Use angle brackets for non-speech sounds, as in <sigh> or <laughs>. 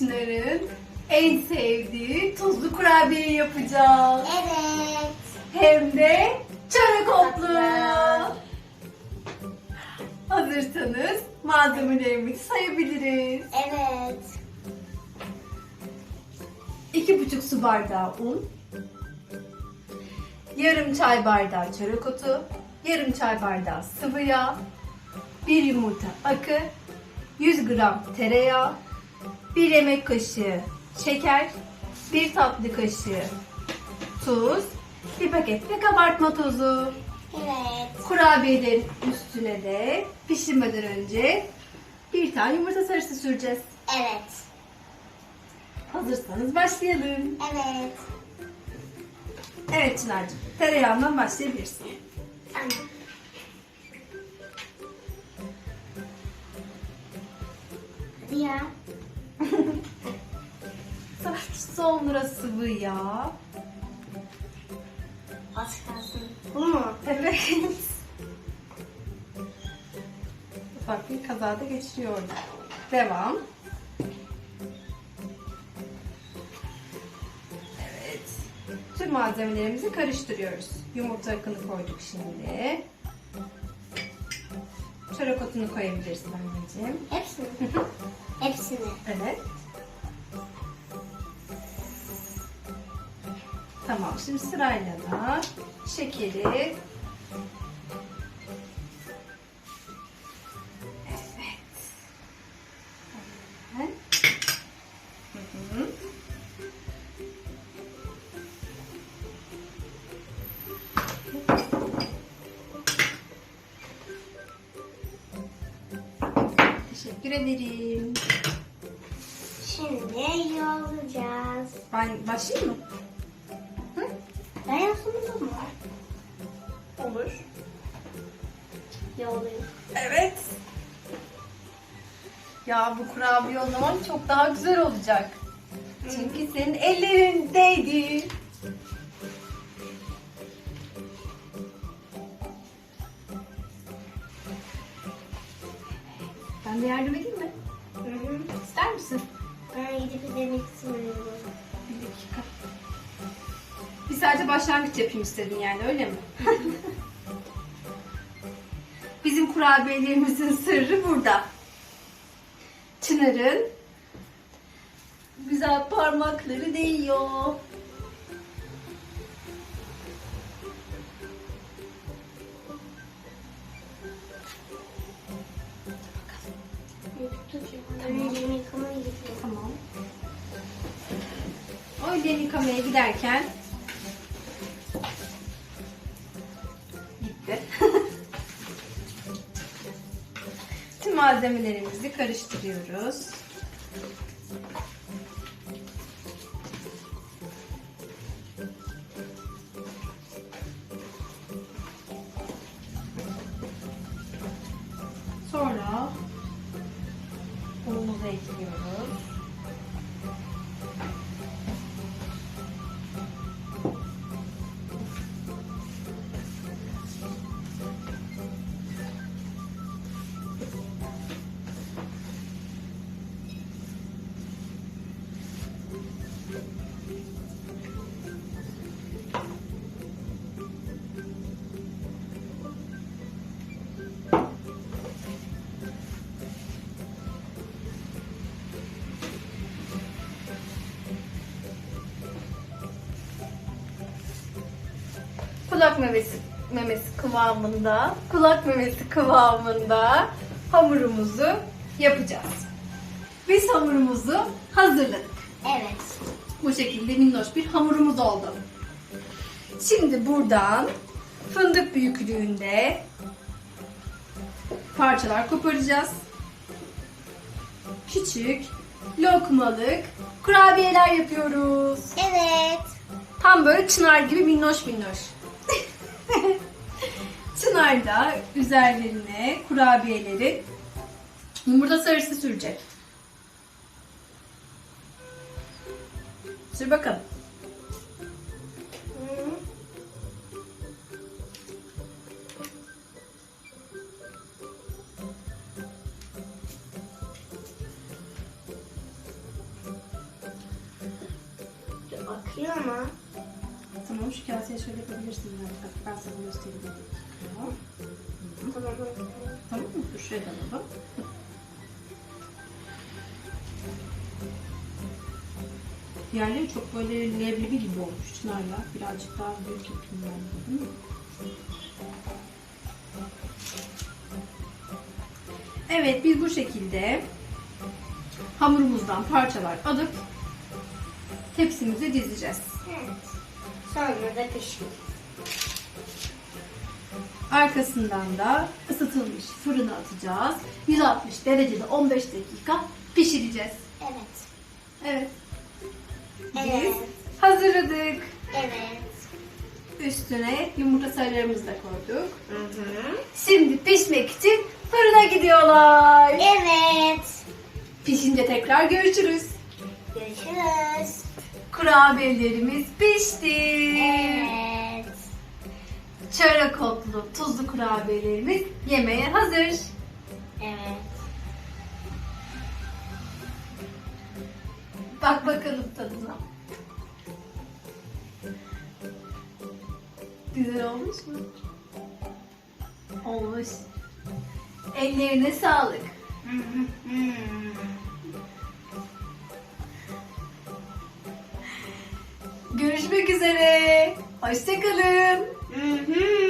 Çınar'ın en sevdiği tuzlu kurabiye yapacağız. Evet. Hem de çörek otlu. Hazırsanız malzemelerimizi sayabiliriz. Evet. 2,5 su bardağı un, yarım çay bardağı çörek otu, yarım çay bardağı sıvı yağ, bir yumurta akı, 100 gram tereyağı, bir yemek kaşığı şeker, bir tatlı kaşığı tuz, bir paket de kabartma tozu. Evet. Kurabiyelerin üstüne de pişirmeden önce bir tane yumurta sarısı süreceğiz. Evet. Hazırsanız başlayalım. Evet. Evet Çınar'cığım, tereyağından başlayabilirsin. Tamam. Hadi Sonra sıvı yağ. Az kalsın. Bu mu? Evet. Ufak bir kazada geçiriyor. Devam. Evet. Tüm malzemelerimizi karıştırıyoruz. Yumurta akını koyduk şimdi. Çörek otunu koyabilirsin anneciğim. Hepsini. Hepsini. Evet. Tamam. Şimdi sırayla da şekeri. Evet. Hı hı. Teşekkür ederim. Şimdi yoğuracağız. Ben başlayayım mı? Hı? Dayansımız mı var? Olur. Yoğurayım. Evet. Ya bu kurabiye o zaman çok daha güzel olacak. Çünkü senin ellerindeydi. Ben de yardım edeyim mi? Hı hı. İster misin? Ben gidip izlemek istiyorum. Bir dakika. Sadece başlangıç yapayım istedin yani öyle mi? <laughs> Bizim kurabiyelerimizin sırrı burada. Çınar'ın güzel parmakları değiyor. Tamam. O ellerini yıkamaya giderken malzemelerimizi karıştırıyoruz. Kulak memesi memesi kıvamında, kulak memesi kıvamında hamurumuzu yapacağız. Biz hamurumuzu hazırladık. Evet. Bu şekilde minnoş bir hamurumuz oldu. Şimdi buradan fındık büyüklüğünde parçalar koparacağız. Küçük, lokmalık kurabiyeler yapıyoruz. Evet. Tam böyle çınar gibi minnoş minnoş. <laughs> Çınar da üzerlerine kurabiyeleri yumurta sarısı sürecek. Sür bakalım. Akıyor ama. Şu kaseye şöyle yapabilirsin. Bak ben sana göstereyim. Tamam. Tamam. Mı? Şuraya da alalım. Diğerleri çok böyle leblebi gibi olmuş Çınar'la. Birazcık daha büyük yapayım ben de, değil mi? Evet biz bu şekilde hamurumuzdan parçalar alıp tepsimize dizeceğiz. Evet. Sonra da pişmiş. Arkasından da ısıtılmış fırına atacağız. 160 derecede 15 dakika pişireceğiz. Evet. Evet. Biz Evet. hazırladık. Evet. Üstüne yumurta sarılarımızı da koyduk. Hı hı. Şimdi pişmek için fırına gidiyorlar. Evet. Pişince tekrar. Görüşürüz. Kurabiyelerimiz pişti. Evet. Çörek otlu tuzlu kurabiyelerimiz yemeğe hazır. Evet. Bak bakalım tadına. Güzel olmuş mu? Olmuş. Ellerine sağlık. Görüşmek üzere. Hoşçakalın. Hı hı.